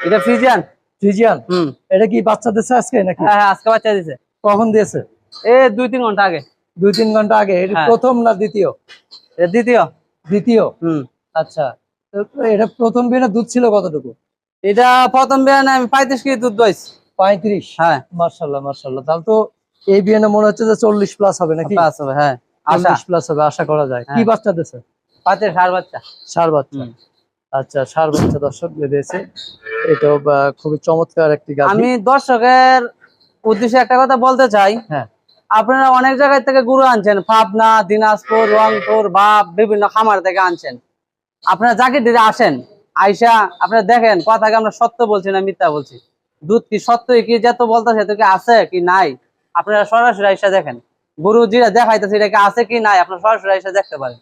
এটা Friesian? Friesian? হুম। এটা কি বাচ্চা দিচ্ছে আজকে নাকি? হ্যাঁ হ্যাঁ আজকে বাচ্চা দিছে। কখন দিয়েছে? এ দুই তিন ঘণ্টা আগে। দুই তিন ঘণ্টা আগে? এটা হ্যাঁ। প্রথম না দ্বিতীয়? এটা দ্বিতীয়। দ্বিতীয়? হুম। আচ্ছা। তো এটা প্রথম বিয়ে দুধ ছিল কতটুকু? এটা প্রথম বিয়ানে আমি পঁয়ত্রিশ কেজি দুধ দইছি। পঁয়ত্রিশ? হ্যাঁ। মার্শাল্লাহ মার্শাল্লাহ তাহলে তো এই বিয়ে মনে হচ্ছে যে চল্লিশ প্লাস হবে নাকি? পাঁচ হবে হ্যাঁ। চল্লিশ প্লাস হবে আশা করা যায়। কি হ্যাঁ। বাচ্চা দিছে পাঁচের সার বাচ্চা। সার বাচ্চা। আচ্ছা সার বাচ্চা দর্শক বেঁধেছে এটাও খুবই চমৎকার একটি গাছ আমি দর্শকের উদ্দেশ্যে একটা কথা বলতে চাই। হ্যাঁ। আপনারা অনেক জায়গায় থেকে গুরু আনছেন পাবনা দিনাজপুর রংপুর বা বিভিন্ন খামার থেকে আনছেন। আপনারা যাকে দিতে আসেন আইসা আপনারা দেখেন কথাকে আমরা সত্য বলছি না মিথ্যা বলছি। দুধ কি সত্যই কি যত বলতেছে তো কি আছে কি নাই? আপনারা সরাসরি আইসা দেখেন। গরু যেটা দেখাইতেছে এটা কি আছে কি নাই আপনারা সরাসরি আইসা দেখতে পারেন।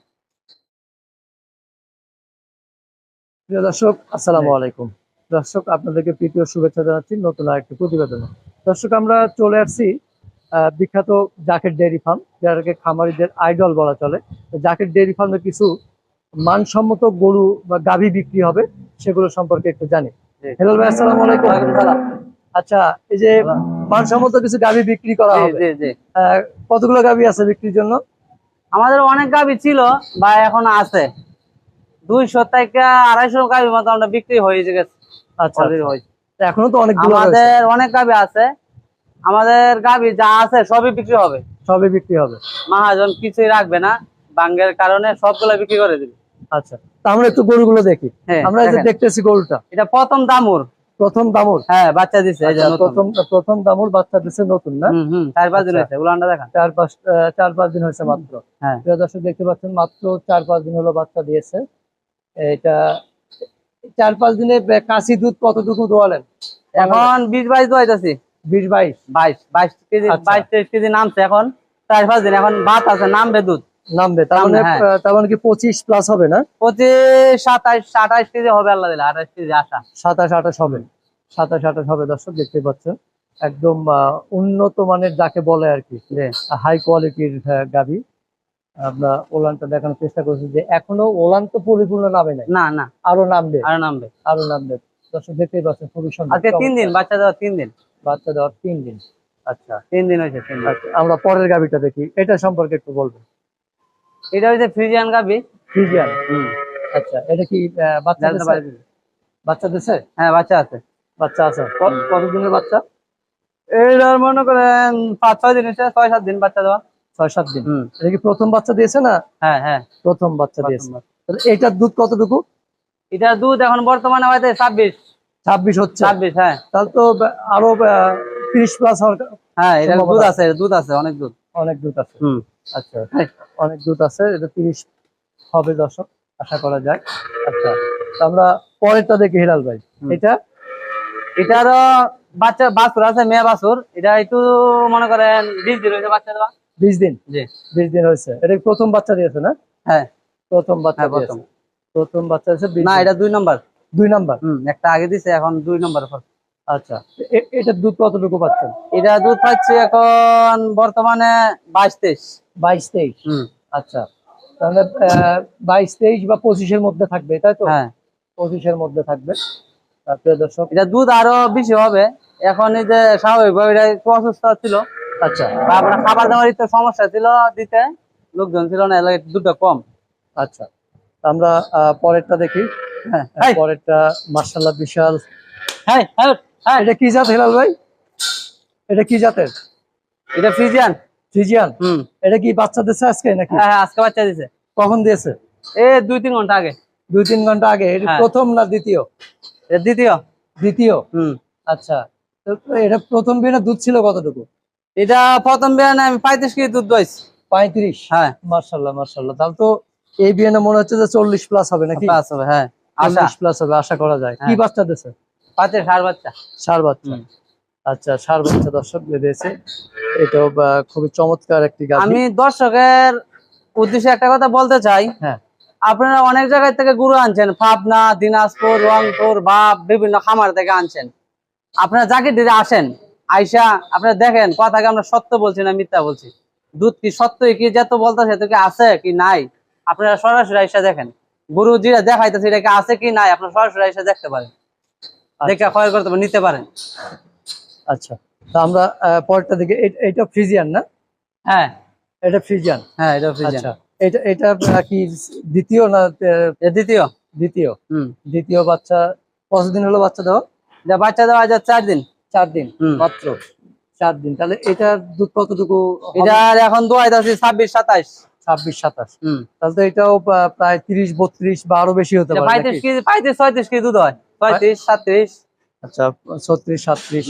প্রিয় দর্শক আসসালামু আলাইকুম। দর্শক আপনাদেরকে প্রীতীয় শুভেচ্ছা জানাচ্ছি নতুন আরেকটি প্রতিবেদন দর্শক আমরা চলে আসছি বিখ্যাত জাকেট ডেয়ারি ফার্ম যাদেরকে খামারিদের আইডল বলা চলে। জাকেট ডেয়ারি ফার্মে কিছু মানসম্মত গরু বা গাভী বিক্রি হবে সেগুলো সম্পর্কে একটু জানি। হেলাল ভাই আসসালামু আলাইকুম। আচ্ছা এই যে মানসম্মত কিছু গাভী বিক্রি করা হবে কতগুলো গাভী আছে বিক্রির জন্য? আমাদের অনেক গাবি ছিল বা এখন আছে। দুইশো থেকে আড়াইশো গাবির মতো আমরা বিক্রি হয়ে গেছে। আচ্ছা। আচ্ছা। এখনও তো রয়েছে। আমাদের অনেক গাবি আছে। আমাদের গাবি যা আছে সবই বিক্রি হবে। সবই বিক্রি হবে। মহাজন কিছুই রাখবে না। বাঙ্গের কারণে সবগুলো বিক্রি করে দিবে। আচ্ছা আমরা একটু গরুগুলো দেখি। হ্যাঁ, আমরা এই যে দেখতেছি গরুটা। এটা প্রথম দামুর। প্রথম দামুর? হ্যাঁ বাচ্চা দিছে আচ্ছা। প্রথম প্রথম দামুর বাচ্চা দিচ্ছে নতুন না? চার পাঁচ দিন আচ্ছা। হয়েছে উলানটা দেখান। চার পাঁচ চার পাঁচ দিন হয়েছে মাত্র। হ্যাঁ। দর্শক দেখতে পাচ্ছেন মাত্র চার পাঁচ দিন হলো বাচ্চা দিয়েছে। এটা চার পাঁচ দিনে কাশি দুধ কতটুকু দোয়ালেন? এখন বিশ বাইশ দোয়াইতেছি। বিশ বাইশ? বাইশ বাইশ কেজি আচ্ছা। বাইশ তেইশ কেজি নামছে এখন। চার পাঁচ দিন এখন ভাত আছে নামবে দুধ। নামবে তার মানে হ্যাঁ। মানে কি পঁচিশ প্লাস হবে না? পঁচিশ আঠাইশ কেজি হবে আল্লাহ দিলে কেজি সাতাশ আঠাশ হবে। সাতাশ আঠাশ হবে দর্শক দেখতে পাচ্ছেন। একদম উন্নত মানের যাকে বলে আর কি হাই কোয়ালিটির গাভি। আমরা ওলানটা দেখানোর চেষ্টা করছি যে এখনও ওলান তো পরিপূর্ণ নামে নাই। না না। আরও নামবে। আর নামবে। আরও নামবে। দর্শক দেখতেই পাচ্ছেন খুবই সুন্দর। আজকে তিন দিন বাচ্চা দেওয়া তিন দিন। বাচ্চা দেওয়ার তিন দিন। আচ্ছা তিন দিন হয়েছে তিন দিন। আচ্ছা আমরা পরের গাভিটা দেখি। এটা সম্পর্কে একটু বলবেন। এটা হচ্ছে ফ্রিজিয়ান গাবি ফ্রিজিয়ান? হুম। আচ্ছা এটা কি বাচ্চা? বাচ্চা দিছে? হ্যাঁ বাচ্চা আছে। বাচ্চা আছে। কতদিনের বাচ্চা? এইটার মনে করেন পাঁচ ছয় দিন হচ্ছে ছয় সাত দিন বাচ্চা দেওয়া। ছয় সাত দিন এটা কি প্রথম বাচ্চা দিয়েছে না? হ্যাঁ হ্যাঁ। প্রথম বাচ্চা দিয়েছে। তাহলে এটার দুধ কতটুকু? এটার দুধ এখন বর্তমানে হয়তো ছাব্বিশ। ছাব্বিশ হচ্ছে। ছাব্বিশ হ্যাঁ। তাহলে তো আরও তিরিশ প্লাস হ্যাঁ এটা দুধ আছে। দুধ আছে অনেক দুধ। অনেক দুধ আছে। আচ্ছা। অনেক দুধ আছে এটা তিরিশ হবে দর্শক আশা করা যায়। আচ্ছা আমরা পরেরটা দেখি হিলাল ভাই। এটা? এটারও বাচ্চা বাছুর আছে মেয়ে বাছুর। এটা একটু মনে করেন বিশ দিন হয়েছে বাচ্চা দেওয়া। বিশ দিন? বিশ দিন হয়েছে। এটা প্রথম বাচ্চা দিয়েছে না? হ্যাঁ। প্রথম বাচ্চা হ্যাঁ, প্রথম। প্রথম বাচ্চা দিয়েছে না এটা দুই নম্বর। দুই নাম্বার? হুম একটা আগে দিছে এখন দুই নম্বর আচ্ছা। এ- দুধ কতটুকু পাচ্ছেন? এটা দুধ পাচ্ছি এখন বর্তমানে বাইশ তেইশ। বাইশ তেইশ? হুম। আচ্ছা। তাহলে বাইশ তেইশ বা পঁচিশের মধ্যে থাকবে তাই তো? হ্যাঁ। পঁচিশের মধ্যে থাকবে। আহ, প্রিয় দর্শক। এটা দুধ আরও বেশি হবে। এখন এই যে স্বাভাবিক এটা একটু অসুস্থ ছিল। আচ্ছা। তারপরে খাবার দাবার একটু সমস্যা ছিল দিতে লোকজন ছিল না এলাকায় দুধটা কম। আচ্ছা। আমরা পরেরটা দেখি। হ্যাঁ। আহ, পরেরটা মার্শাল্লাহ বিশাল। হ্যাঁ হ্যাঁ হ্যাঁ। এটা কি জাত হেলাল ভাই? এটা কি জাতের? এটা ফ্রিজিয়ান। ফ্রিজিয়ান? হুম। এটা কি বাচ্চা দিচ্ছে আজকে নাকি? হ্যাঁ হ্যাঁ, আজকে বাচ্চা দিছে। কখন দিয়েছে? এ দুই তিন ঘণ্টা আগে। দুই তিন ঘণ্টা আগে। এটা হ্যাঁ। প্রথম না দ্বিতীয়? এটা দ্বিতীয়। দ্বিতীয়? হুম। আচ্ছা। এটা প্রথম বিয়ে দুধ ছিল কতটুকু? এটা প্রথম বিয়ানে আমি পঁয়ত্রিশ কেজি দুধ দইছি। পঁয়ত্রিশ? হ্যাঁ। মার্শাল্লাহ মার্শাল্লাহ তাহলে তো এই বিয়ে মনে হচ্ছে যে চল্লিশ প্লাস হবে নাকি? পাঁচ হবে হ্যাঁ। চল্লিশ প্লাস হবে আশা করা যায়। কি হ্যাঁ। বাচ্চা দিছে পাঁচের সার বাচ্চা। সার বাচ্চা। আচ্ছা সার বাচ্চা দর্শক বেঁধেছে এটাও খুবই চমৎকার একটি গাছ আমি দর্শকের উদ্দেশ্যে একটা কথা বলতে চাই। হ্যাঁ। আপনারা অনেক জায়গায় থেকে গরু আনছেন পাবনা দিনাজপুর রংপুর বা বিভিন্ন খামার থেকে আনছেন। আপনারা যাকে দিতে আসেন আইসা আপনারা দেখেন কথাকে আমরা সত্য বলছি না মিথ্যা বলছি। দুধ কি সত্যই কি যত বলতেছে তো কি আছে কি নাই? আপনারা সরাসরি আইসা দেখেন। গরু যেটা দেখাইতেছে এটা কি আছে কি নাই আপনারা সরাসরি আইসা দেখতে পারেন। দেখে ক্রয় করতে পারেন, নিতে পারেন। আচ্ছা। তো আমরা আহ, পরেরটা দিকে এটা ফ্রিজিয়ান না? হ্যাঁ। এটা ফ্রিজিয়ান? হ্যাঁ এটা ফ্রিজিয়ান। আচ্ছা। এটা এটা কি দ্বিতীয় না দ্বিতীয়। দ্বিতীয়? হুম। দ্বিতীয় বাচ্চা কতদিন হলো বাচ্চা দেওয়া? বাচ্চা দেওয়া যায় চার দিন। চার দিন। মাত্র। চার দিন। তাহলে এটার দুধ কতটুকু এটার এখন দোয়াই আছে ছাব্বিশ সাতাইশ। ছাব্বিশ সাতাশ। তাহলে তো এটাও প্রায় তিরিশ বত্রিশ বা আরও বেশি হতে এটা পারে পঁয়ত্রিশ নাকি? কেজি পঁয়ত্রিশ ছয়ত্রিশ কেজি দুধ হয়। পঁয়ত্রিশ সাতত্রিশ। আচ্ছা ছত্রিশ সাতত্রিশ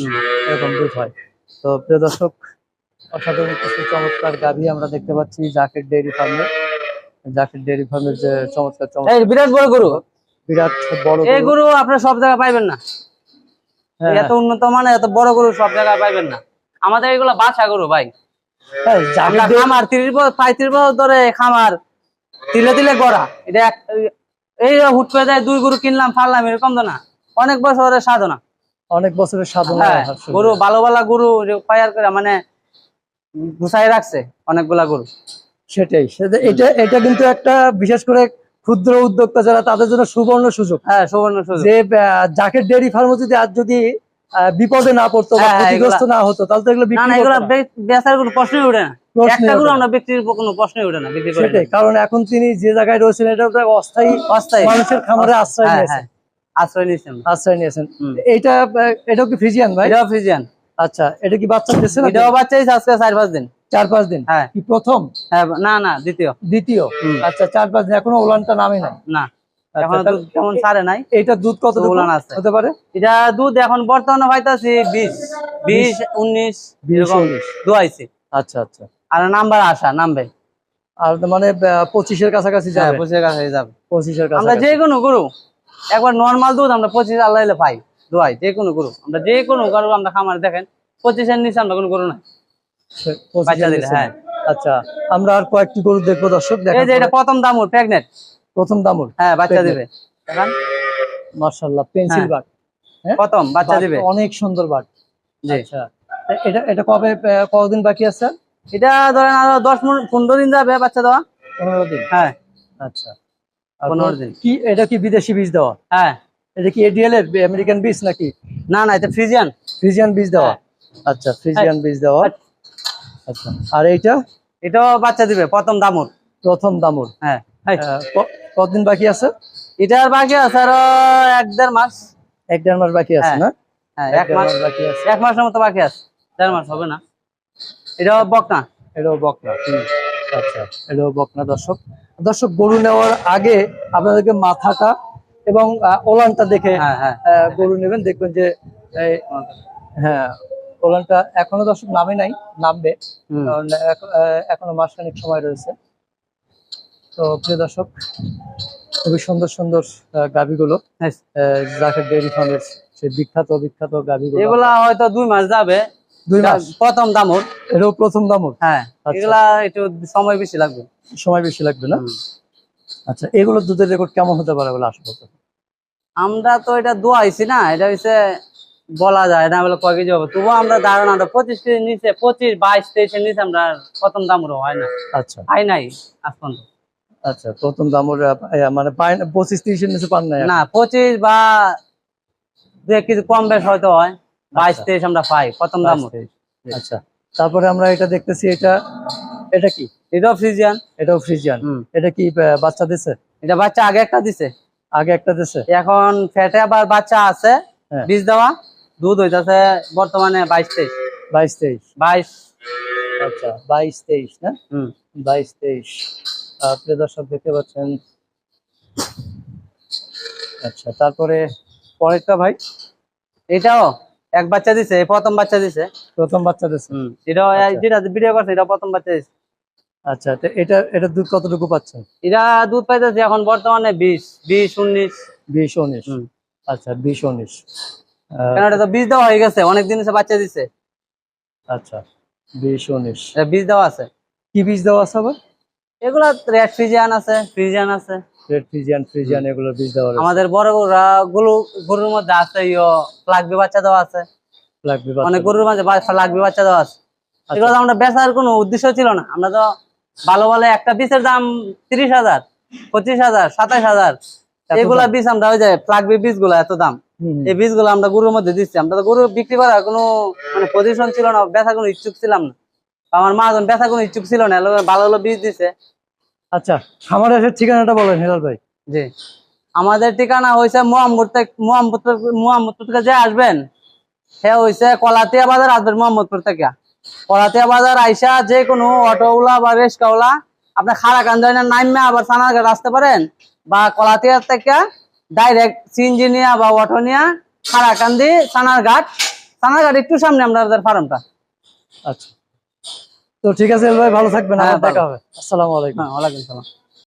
এরকম দুধ হয়। তো প্রিয় দর্শক অসাধারণ কিছু চমৎকার গাভী আমরা দেখতে পাচ্ছি জাকের ডেয়ারি ফার্মে। জাকের ডেয়ারি ফার্মের যে চমৎকার চমৎকার বিরাট বড় গরু। বিরাট বড় এই গরু। আপনার সব জায়গায় পাইবেন না। এত উন্নত মানের এত বড় গরু সব জায়গায় পাইবেন না। আমাদের এগুলো বাছা গরু ভাই। হ্যাঁ, খামার তিরিশ বছর পঁয়ত্রিশ বছর ধরে খামার তিলে তিলে গড়া। এটা এই হুট করে দেয় দুই গরু কিনলাম ফাললাম এরকম তো না। অনেক বছরের সাধনা। অনেক বছরের সাধনা হ্যাঁ গরু ভালো ভালো গরু ফায়ার করে মানে গুছাই রাখছে অনেকগুলা গরু। সেটাই এটা এটা কিন্তু একটা বিশেষ করে ক্ষুদ্র উদ্যোক্তা যারা তাদের জন্য সুবর্ণ সুযোগ। হ্যাঁ সুবর্ণ সুযোগ। যে জাকের ডেয়ারি ফার্ম যদি আজ যদি বিপদে না পড়তো বা হ্যাঁ, হ্যাঁ, ক্ষতিগ্রস্ত না হতো তাহলে তো এগুলো বেচার কোনো প্রশ্নই উঠে না ওঠে কারণ এখন তিনি যে জায়গায় রয়েছেন এটা অস্থায়ী অস্থায়ী। মানুষের খামারে আশ্রয় হ্যাঁ, নিয়েছেন। আশ্রয় নিয়েছি আমরা। আশ্রয় নিয়েছেন। এটাও কি ভাই? এটাও ফ্রিজিয়ান। আচ্ছা এটা কি বাচ্চা দিচ্ছে না এটাও বাচ্চা আজকে চার পাঁচ দিন। চার পাঁচ দিন? হ্যাঁ। কি প্রথম? হ্যাঁ না না দ্বিতীয়। দ্বিতীয়? আচ্ছা চার পাঁচ দিন এখনও ওলানটা নামে না না। আচ্ছা, কেমন সারে নাই? দুধ কত ওলান আছে। হতে পারে? এটা দুধ এখন বর্তমানে পাইতেছি বিশ। বিশ উনিশ বিশ, এরকম উনিশ। দুয়াইছে। আচ্ছা আচ্ছা। আর নাম্বার আসা নামবে। আর মানে পঁচিশের কাছাকাছি হ্যাঁ যাবে? পঁচিশের কাছে যাবে। পঁচিশের আমরা যে কোনো গরু একবার নর্মাল দুধ আমরা পঁচিশ আল্লাহ পাই। দোয়াই যে কোনো গরু। আমরা যে কোনো গরু আমরা খামারে দেখেন পঁচিশের নিচে আমরা কোনো গরু না সে- পঁচিশের বাচ্চা দিলে, হ্যাঁ। আচ্ছা আমরা আর কয়েকটি গরু দেখব দর্শক এই যে এটা প্রথম দামুর প্রেগনেন্ট প্রথম দামুর হ্যাঁ বাচ্চা Pregnant। দিবে। মার্শাল্লাহ পেন্সিল হ্যাঁ। বাট হ্যাঁ? প্রথম বাচ্চা দিবে। অনেক সুন্দর বাট আচ্ছা এটা এটা কবে কতদিন বাকি আছে? এটা ধরেন আরও দশ পনেরো দিন যাবে বাচ্চা দেওয়া। পনেরো দিন। হ্যাঁ। আচ্ছা। পনেরো দিন। কি এটা কি বিদেশি বীজ দেওয়া? হ্যাঁ। এটা কি এডিএল এর আমেরিকান বীজ নাকি? না না এটা ফ্রিজিয়ান ফ্রিজিয়ান বীজ দেওয়া। আচ্ছা ফ্রিজিয়ান বীজ দেওয়া। আচ্ছা। আর এইটা? এটাও বাচ্চা দিবে প্রথম দামুর। প্রথম দামুর। হ্যাঁ। আহ, ক- কতদিন বাকি আছে? এটার বাকি আছে আরও এক দেড় মাস। এক দেড় মাস বাকি আছে হ্যাঁ, না? হ্যাঁ এক এক মাস মাস বাকি আছে। এক মাসের মতো বাকি আছে। দেড় মাস হবে না। এটাও বকনা। এটাও বকনা আচ্ছা এটাও বকনা দর্শক। দর্শক গরু নেওয়ার আগে আপনাদেরকে মাথাটা এবং ওলানটা দেখে হ্যাঁ হ্যাঁ। গরু নেবেন। দেখবেন যে হ্যাঁ ওলানটা এখনও দর্শক নামে নাই নামবে। কারণ এখনও মাসখানিক সময় রয়েছে। তো প্রিয় দর্শক খুবই সুন্দর সুন্দর গাভীগুলো। জাকের ডেয়ারি ফার্মের সেই বিখ্যাত বিখ্যাত গাভীগুলো। এগুলা হয়তো দুই মাস যাবে। দুই মাস। প্রথম দামুর। এটাও প্রথম দামর। হ্যাঁ আচ্ছা। এগুলা একটু সময় বেশি লাগবে। সময় বেশি লাগবে না? আচ্ছা এগুলোর দুধের রেকর্ড কেমন হতে পারে বলে আশা করতে আমরা তো এটা দোয়াইছি না এটা হচ্ছে বলা যায় না বলে কয় কেজি হবে? তবুও আমরা ধারণাটা পঁচিশ কেজি নিচে পঁচিশ বাইশ তেইশের নিচে আমরা প্রথম দামুরও হয় না। আচ্ছা। হয় নাই আজ পর্যন্ত। আচ্ছা প্রথম দামর মানে পায় না- পঁচিশ তিরিশের নিচে পান নাই না পঁচিশ বা দু এক কেজি কম বেশ হয়তো হয় বাইশ আচ্ছা। তেইশ আমরা পাই প্রথম দাম আচ্ছা তারপরে আমরা এটা দেখতেছি এটা এটা কি? এটাও ফ্রিজিয়ান। এটাও ফ্রিজিয়ান। এটা কি বাচ্চা দিছে? এটা বাচ্চা আগে একটা দিছে। আগে একটা দিছে? এখন ফ্যাটে আবার বাচ্চা আছে হ্যাঁ। বীজ দেওয়া। দুধ হইতাছে বর্তমানে বাইশ তেইশ। বাইশ তেইশ। বাইশ। আচ্ছা বাইশ তেইশ না? হম। বাইশ তেইশ। প্রিয় দর্শক দেখতে পাচ্ছেন। আচ্ছা তারপরে পরেরটা ভাই? এটাও এক বাচ্চা দিছে প্রথম বাচ্চা দিছে। প্রথম বাচ্চা দিছে। হম এই আচ্ছা। যেটা ভিডিও করছে এটা প্রথম বাচ্চা দিছে। আচ্ছা তো এটা এটা দুধ কতটুকু পাচ্ছেন এটা দুধ পাইতেছে এখন বর্তমানে বিশ বিশ উনিশ। বিশ উনিশ। আচ্ছা বিশ উনিশ। এটা তো বীজ দেওয়া হয়ে গেছে অনেক দিন বাচ্চা দিছে। আচ্ছা বিশ উনিশ। বীজ দেওয়া আছে। কি বীজ দেওয়া আছে আবার? এগুলা রেড ফ্রিজিয়ান আছে ফ্রিজিয়ান আছে। রেড ফ্রিজিয়ান ফ্রিজিয়ান এগুলো বীজ দেওয়া রয়েছে। আমাদের বড় গরু গরুর মধ্যে আছে ইয়ো লাগবে বাচ্চা দেওয়া আছে। লাগবে অনেক গরুর মাঝে বা- লাগবে বাচ্চা দেওয়া আছে। আচ্ছা। এগুলো আমরা বেচার কোনো উদ্দেশ্য ছিল না। আমরা তো ভালো ভালো একটা পিসের দাম তিরিশ হাজার পঁচিশ হাজার সাতাশ হাজার এগুলা বীজ আমরা ওই যে ফ্লাগবি বীজগুলা এত দাম। এই বীজগুলো আমরা গরুর মধ্যে দিচ্ছি। আমরা তো গরু বিক্রি করার কোনো মানে পজিশন ছিল না ব্যথা কোনো ইচ্ছুক ছিলাম না। আমার মহাজন ব্যথা কোনো ইচ্ছুক ছিল না ভালো ভালো বীজ দিছে। আচ্ছা খামারে এসে ঠিকানাটা বলেন হিলাল ভাই। জি। আমাদের ঠিকানা হয়েছে মোহাম্মদ মোহাম্মদপুর মোহাম্মদপুর থেকে যে আসবেন সে হয়েছে কলাতিয়া বাজার আসবেন মোহাম্মদপুর থেকে। কলাতিয়া বাজার আইসা যে কোনো অটোওয়ালা বা রিক্সাওয়ালা আপনি খাড়া কান্দাইনা নাইমে আবার সানারঘাট আসতে পারেন। বা কলাতিয়ার থেকে ডাইরেক্ট সিএনজি নিয়া বা অটো খারাকান্দি সানারঘাট। সানারঘাট একটু সামনে আমাদের ফার্মটা। আচ্ছা। তো ঠিক আছে ভাই ভালো থাকবেন আসসালামাইকুম দেখা হবে। আসসালামু আলাইকুম। হ্যাঁ ওয়ালাইকুম সালাম।